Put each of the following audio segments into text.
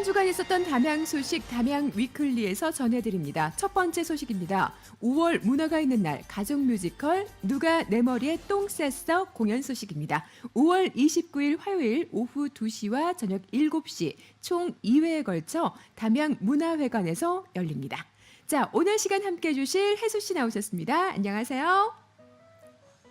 한 주간 있었던 담양 소식 담양 위클리에서 전해드립니다. 첫 번째 소식입니다. 5월 문화가 있는 날 가족 뮤지컬 누가 내 머리에 똥 쌌어 공연 소식입니다. 5월 29일 화요일 오후 2시와 저녁 7시 총 2회에 걸쳐 담양 문화회관에서 열립니다. 자, 오늘 시간 함께 해주실 혜수 씨 나오셨습니다. 안녕하세요.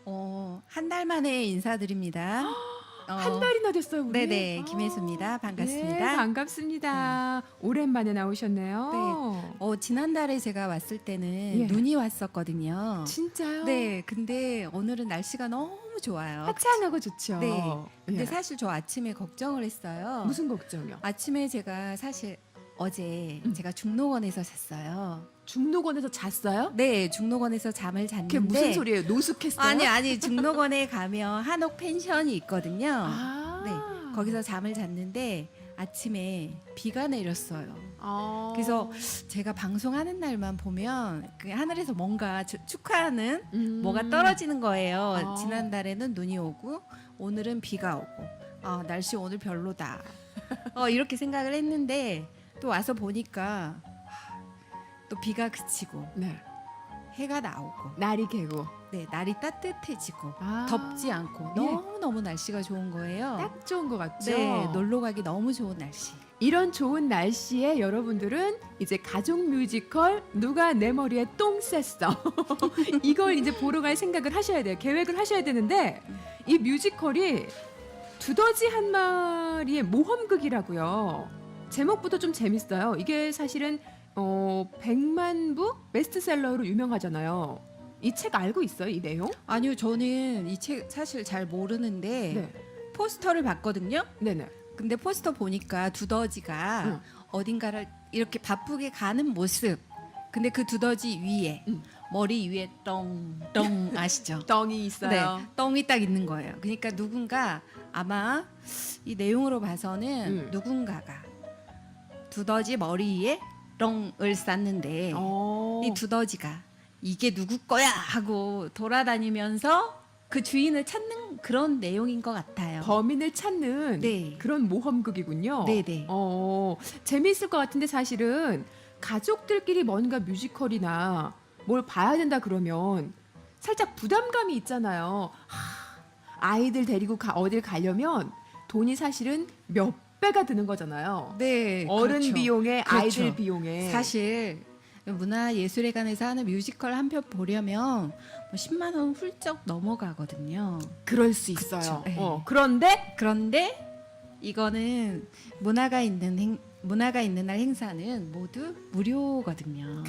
어, 한 달 만에 인사드립니다. 어, 한 달이나 됐어요, 우리. 네네, 아. 김혜수입니다. 반갑습니다. 네, 반갑습니다. 오랜만에 나오셨네요. 네. 어, 지난달에 제가 왔을 때는 예. 눈이 왔었거든요. 진짜요? 네, 근데 오늘은 날씨가 너무 좋아요. 하찮하고 좋죠. 네. 근데 예. 사실 저 아침에 걱정을 했어요. 무슨 걱정이요? 아침에 제가 사실 어제 음. 제가 중록원에서 잤어요. 중록원에서 잤어요? 네, 중록원에서 잠을 잤는데 그게 무슨 소리예요? 노숙했어요? 아니 아니 중록원에 가면 한옥 펜션이 있거든요. 아. 네, 거기서 잠을 잤는데 아침에 비가 내렸어요. 아. 그래서 제가 방송하는 날만 보면 그 하늘에서 뭔가 주- 축하하는 음. 뭐가 떨어지는 거예요. 아. 지난달에는 눈이 오고 오늘은 비가 오고 아 날씨 오늘 별로다. 어, 이렇게 생각을 했는데 또 와서 보니까 하, 또 비가 그치고 네. 해가 나오고 날이 개고. 네 날이 따뜻해지고 아. 덥지 않고 예. 너무 너무 날씨가 좋은 거예요. 딱 좋은 것 같죠? 네 놀러 가기 너무 좋은 날씨. 이런 좋은 날씨에 여러분들은 이제 가족 뮤지컬 누가 내 머리에 똥 쌌어 이걸 이제 보러 갈 생각을 하셔야 돼요 계획을 하셔야 되는데 이 뮤지컬이 두더지 한 마리의 모험극이라고요 제목부터 좀 재밌어요 이게 사실은 어 100만 부 베스트셀러로 유명하잖아요 이 책 알고 있어요 이 내용? 아니요 저는 이 책 사실 잘 모르는데 네 포스터를 봤거든요. 네네 근데 포스터 보니까 두더지가 응. 어딘가를 이렇게 바쁘게 가는 모습. 근데 그 두더지 위에 응. 머리 위에 똥똥 아시죠? 덩이 있어요 네, 똥이 딱 있는 거예요. 그러니까 누군가 아마 이 내용으로 봐서는 음. 누군가가 두더지 머리 위에 똥을 쌌는데 어. 이 두더지가 이게 누구 거야 하고 돌아다니면서 그 주인을 찾는 그런 내용인 것 같아요. 범인을 찾는 네. 그런 모험극이군요. 네네. 어, 재미있을 것 같은데 사실은 가족들끼리 뭔가 뮤지컬이나 뭘 봐야 된다 그러면 살짝 부담감이 있잖아요. 하, 아이들 데리고 가, 어딜 가려면 돈이 사실은 몇 배가 드는 거잖아요. 네, 어른 그렇죠. 비용에 그렇죠. 아이들 비용에 사실 문화예술회관에서 하는 뮤지컬 한 편 보려면 뭐 10만 원 훌쩍 넘어가거든요. 그럴 수 있어요. 네. 어, 그런데 그런데 이거는 문화가 있는 행, 문화가 있는 날 행사는 모두 무료거든요.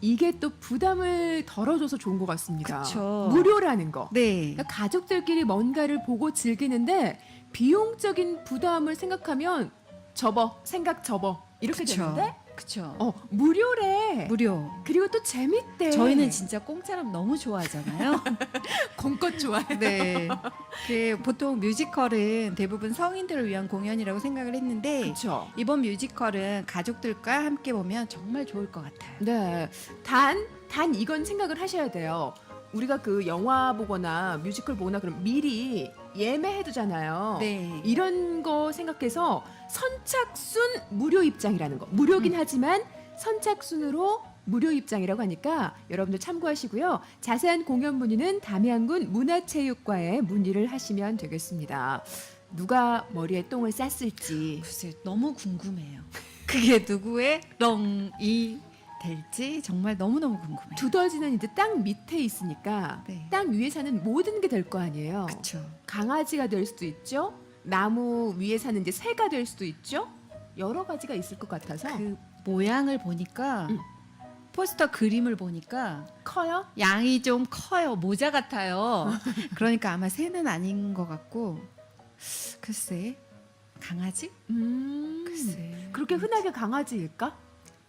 이게 또 부담을 덜어줘서 좋은 것 같습니다. 그쵸. 무료라는 거. 네. 그러니까 가족들끼리 뭔가를 보고 즐기는데 비용적인 부담을 생각하면 접어 생각 접어 이렇게 그쵸. 되는데 그쵸. 어 무료래 무료. 그리고 또 재밌대 저희는 진짜 공짜람 너무 좋아하잖아요. 공껏 좋아해 네. 그 보통 뮤지컬은 대부분 성인들을 위한 공연이라고 생각을 했는데 그렇죠 이번 뮤지컬은 가족들과 함께 보면 정말 좋을 것 같아요. 네단 단 이건 생각을 하셔야 돼요 우리가 그 영화 보거나 뮤지컬 보거나 그럼 미리 예매해 두잖아요 네. 이런 거 생각해서 선착순 무료 입장이라는 거. 무료긴 음. 하지만 선착순으로 무료 입장이라고 하니까 여러분들 참고하시고요. 자세한 공연 문의는 담양군 문화체육과에 문의를 하시면 되겠습니다. 누가 머리에 똥을 쌌을지. 글쎄 너무 궁금해요. 그게 누구의 렁이 될지 정말 너무 너무 궁금해요. 두더지는 이제 땅 밑에 있으니까 네. 땅 위에 사는 모든 게 될 거 아니에요. 그렇죠. 강아지가 될 수도 있죠. 나무 위에 사는 이제 새가 될 수도 있죠. 여러 가지가 있을 것 같아서 그 모양을 보니까 음. 포스터 그림을 보니까 커요. 양이 좀 커요. 모자 같아요. 그러니까 아마 새는 아닌 것 같고 글쎄 강아지? 음. 글쎄 그렇게 흔하게 강아지일까?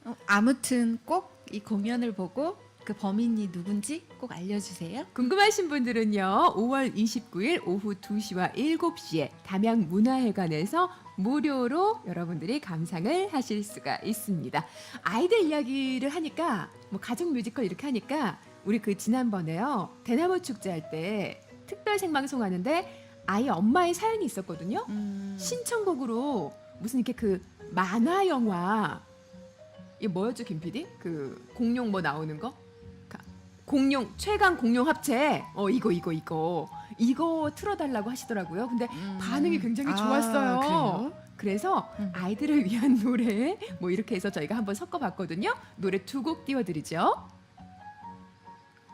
어, 아무튼 꼭 이 공연을 보고 그 범인이 누군지 꼭 알려주세요. 궁금하신 분들은요. 5월 29일 오후 2시와 7시에 담양 문화회관에서 무료로 여러분들이 감상을 하실 수가 있습니다. 아이들 이야기를 하니까 뭐 가족 뮤지컬 이렇게 하니까 우리 그 지난번에요. 대나무 축제 할 때 특별 생방송 하는데 아이 엄마의 사연이 있었거든요. 음, 신청곡으로 무슨 이렇게 그 만화 영화 이게 뭐였죠 김 PD? 그 공룡 뭐 나오는 거? 가- 공룡 최강 공룡 합체 어 이거 이거 이거 이거 틀어달라고 하시더라고요. 근데 반응이 굉장히 아, 좋았어요. 그래요? 그래서 음. 아이들을 위한 노래 뭐 이렇게 해서 저희가 한번 섞어봤거든요. 노래 두 곡 띄워드리죠.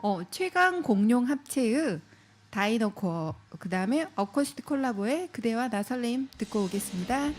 어, 최강 공룡 합체의 다이너코어 그다음에 어쿠스틱 콜라보의 그대와 나 설레임 듣고 오겠습니다.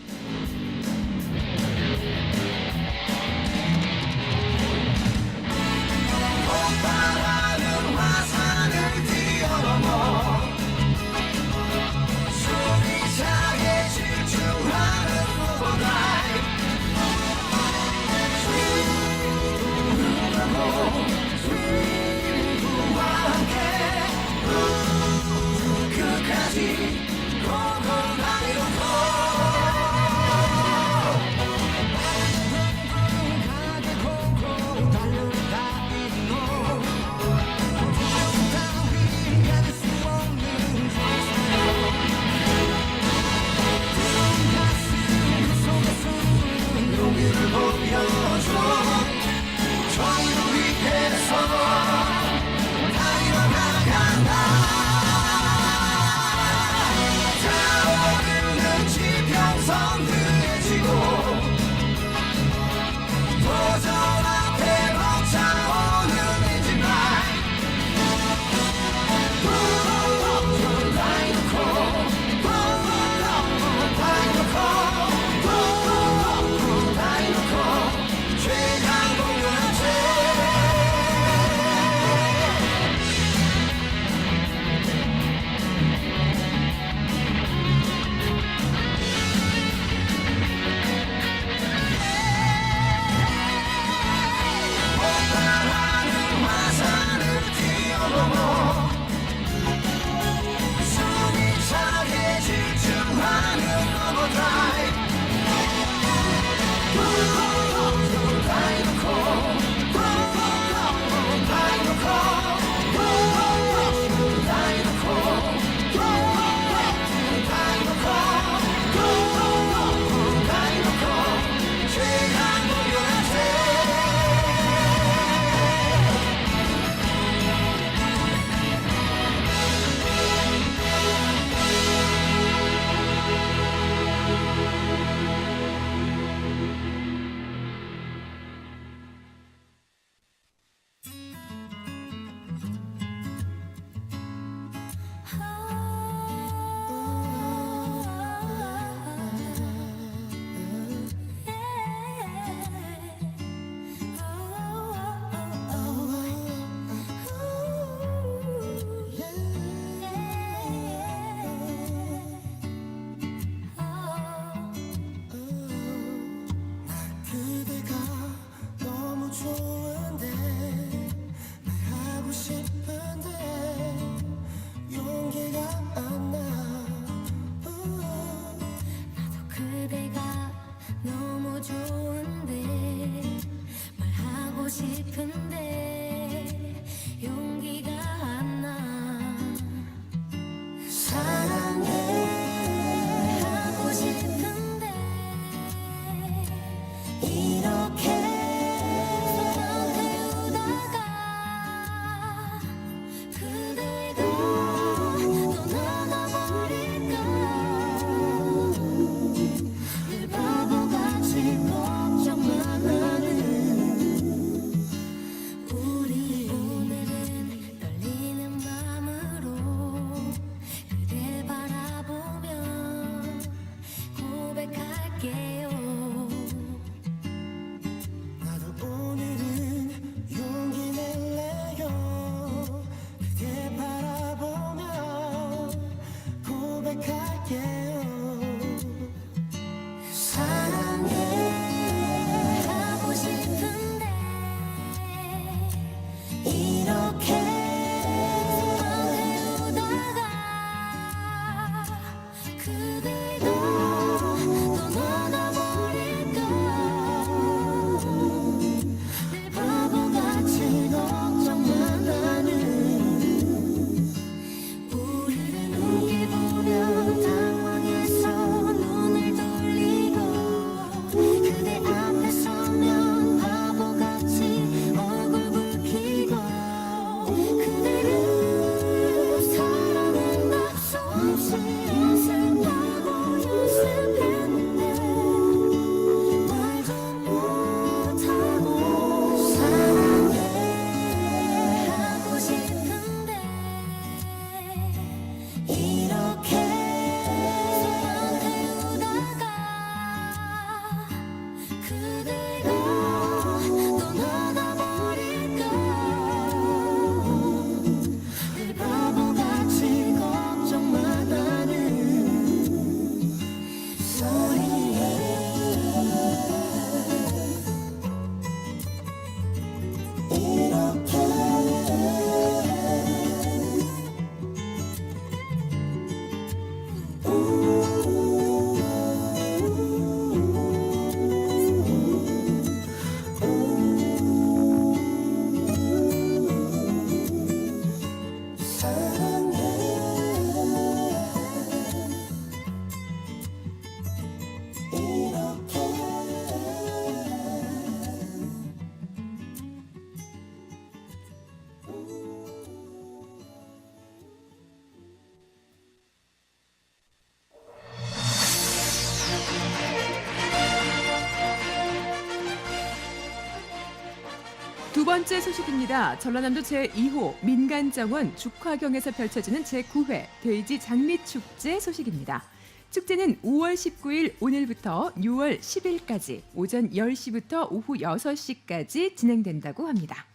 번째 소식입니다. 전라남도 제2호 민간정원 죽화경에서 펼쳐지는 제9회 돼지 장미축제 소식입니다. 축제는 5월 19일 오늘부터 6월 10일까지 오전 10시부터 오후 6시까지 진행된다고 합니다.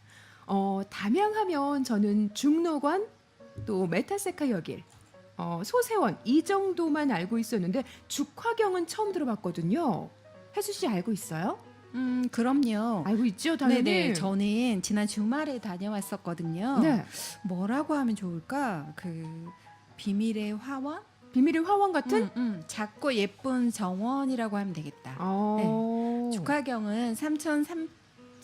어, 담양하면 저는 중록원 또 메타세카 여길 어, 소세원 이 정도만 알고 있었는데 죽화경은 처음 들어봤거든요. 혜수 씨 알고 있어요? 음, 그럼요. 알고 있죠, 당연히. 네네. 저는 지난 주말에 다녀왔었거든요. 네. 뭐라고 하면 좋을까? 그 비밀의 화원? 비밀의 화원 같은? 음, 음, 작고 예쁜 정원이라고 하면 되겠다. 어. 축화경은 3,300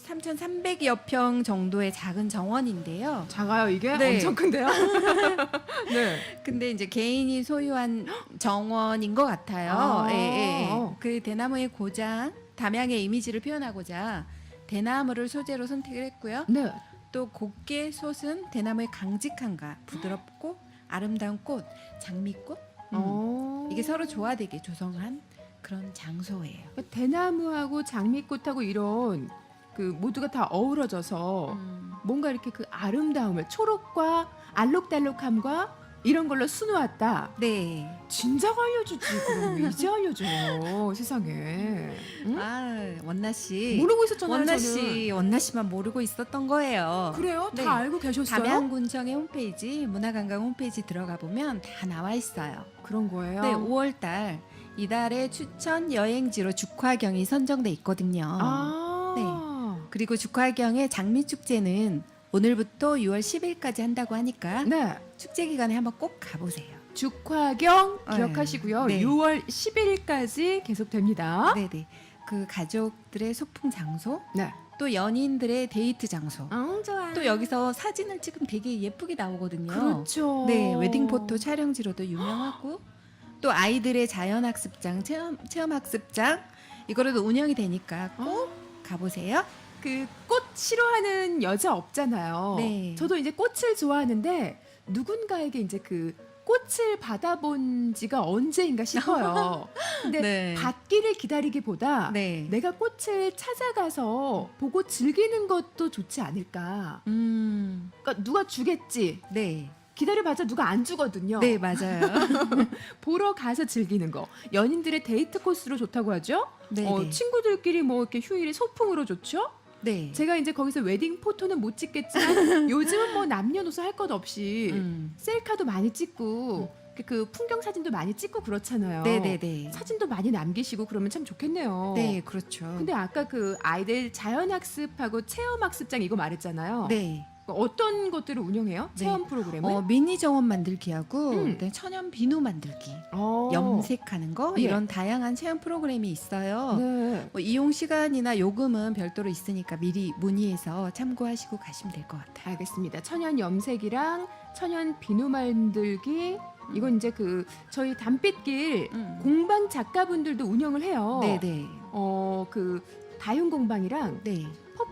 3,300여 평 정도의 작은 정원인데요. 작아요 이게 네. 엄청 큰데요. 네. 근데 이제 개인이 소유한 정원인 것 같아요. 아. 예, 예, 예. 그 대나무의 고장, 담양의 이미지를 표현하고자 대나무를 소재로 선택을 했고요. 네. 또 곱게 솟은 대나무의 강직함과 부드럽고 아름다운 꽃, 장미꽃. 음. 어. 이게 서로 조화되게 조성한 그런 장소예요. 대나무하고 장미꽃하고 이런 그 모두가 다 어우러져서 음. 뭔가 이렇게 그 아름다움을 초록과 알록달록함과 이런 걸로 수놓았다. 네. 진작 알려주지 그럼 왜 이제 알려줘 세상에. 응? 아 원나 씨. 모르고 있었잖아요. 원나. 씨, 원나 씨만 모르고 있었던 거예요. 그래요? 네. 다 알고 계셨어요? 담양군청의 홈페이지, 문화관광 홈페이지 들어가 보면 다 나와 있어요. 그런 거예요. 네, 5월달 이달의 추천 여행지로 죽화경이 선정돼 있거든요. 아. 그리고 죽화경의 장미 축제는 오늘부터 6월 10일까지 한다고 하니까 네. 축제 기간에 한번 꼭 가보세요. 죽화경 네. 기억하시고요. 네. 6월 10일까지 계속됩니다. 네네. 그 가족들의 소풍 장소, 네. 또 연인들의 데이트 장소, 어, 좋아. 또 여기서 사진을 찍으면 되게 예쁘게 나오거든요. 그렇죠. 네, 웨딩 포토 촬영지로도 유명하고 또 아이들의 자연 학습장, 체험 체험 학습장 이거라도 운영이 되니까 꼭 가보세요. 그 꽃 싫어하는 여자 없잖아요. 네. 저도 이제 꽃을 좋아하는데 누군가에게 이제 그 꽃을 받아본 지가 언제인가 싶어요. 근데 네. 받기를 기다리기보다 네. 내가 꽃을 찾아가서 보고 즐기는 것도 좋지 않을까. 음, 그러니까 누가 주겠지. 네, 기다려봤자 누가 안 주거든요. 네 맞아요. 보러 가서 즐기는 거. 연인들의 데이트 코스로 좋다고 하죠. 네, 어, 네. 친구들끼리 뭐 이렇게 휴일에 소풍으로 좋죠. 네. 제가 이제 거기서 웨딩 포토는 못 찍겠지만 요즘은 뭐 남녀노소 할 것 없이 음. 셀카도 많이 찍고 그- 그 풍경 사진도 많이 찍고 그렇잖아요. 네, 네, 네. 사진도 많이 남기시고 그러면 참 좋겠네요. 네, 그렇죠. 근데 아까 그 아이들 자연학습하고 체험학습장 이거 말했잖아요. 네. 어떤 것들을 운영해요? 네. 체험 프로그램을? 어, 미니 정원 만들기하고 음. 그다음에 천연 비누 만들기, 어. 염색하는 거 예. 이런 다양한 체험 프로그램이 있어요. 네. 뭐 이용 시간이나 요금은 별도로 있으니까 미리 문의해서 참고하시고 가시면 될 것 같아요. 알겠습니다. 천연 염색이랑 천연 비누 만들기 이건 이제 그 저희 담빛길 음. 공방 작가분들도 운영을 해요. 네네. 어그 다윤 공방이랑 네.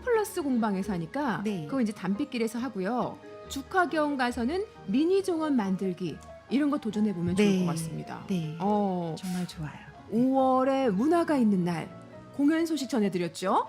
퍼플러스 공방에서 하니까 네. 그거 이제 담빛길에서 하고요. 죽화경 가서는 미니 정원 만들기 이런 거 도전해 보면 좋을 네. 것 같습니다. 네. 어 정말 좋아요. 5월에 문화가 있는 날 공연 소식 전해드렸죠.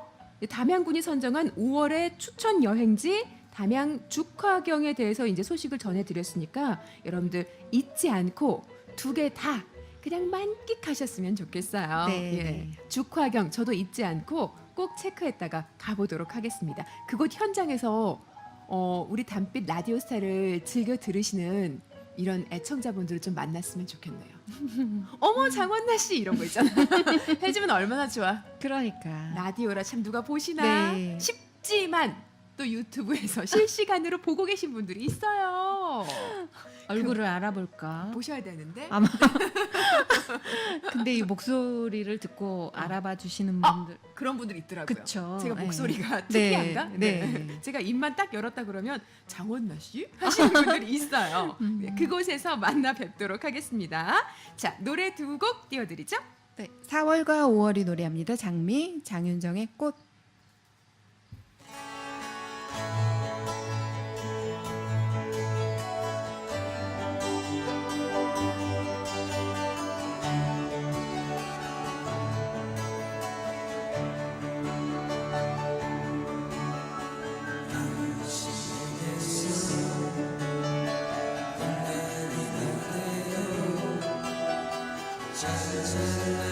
담양군이 선정한 5월의 추천 여행지 담양 죽화경에 대해서 이제 소식을 전해드렸으니까 여러분들 잊지 않고 두 개 다 그냥 만끽하셨으면 좋겠어요. 네, 예. 네. 죽화경 저도 잊지 않고 꼭 체크했다가 가보도록 하겠습니다. 그곳 현장에서 어, 우리 담빛 라디오 스타를 즐겨 들으시는 이런 애청자분들을 좀 만났으면 좋겠네요. 어머 장원나 씨 이런 거 있잖아. 해주면 얼마나 좋아. 그러니까. 라디오라 참 누가 보시나 네. 싶지만 또 유튜브에서 실시간으로 보고 계신 분들이 있어요. 얼굴을 알아볼까? 보셔야 되는데. 아마. 근데 이 목소리를 듣고 알아봐 주시는 아, 분들. 그런 분들이 있더라고요. 그쵸. 제가 네. 목소리가 네, 특이한가? 네. 제가 입만 딱 열었다 그러면 장원나 씨 하시는 분들이 있어요. 음. 네, 그곳에서 만나 뵙도록 하겠습니다. 자 노래 두 곡 띄워드리죠. 네. 4월과 5월이 노래합니다. 장미, 장윤정의 꽃. Jesus.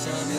널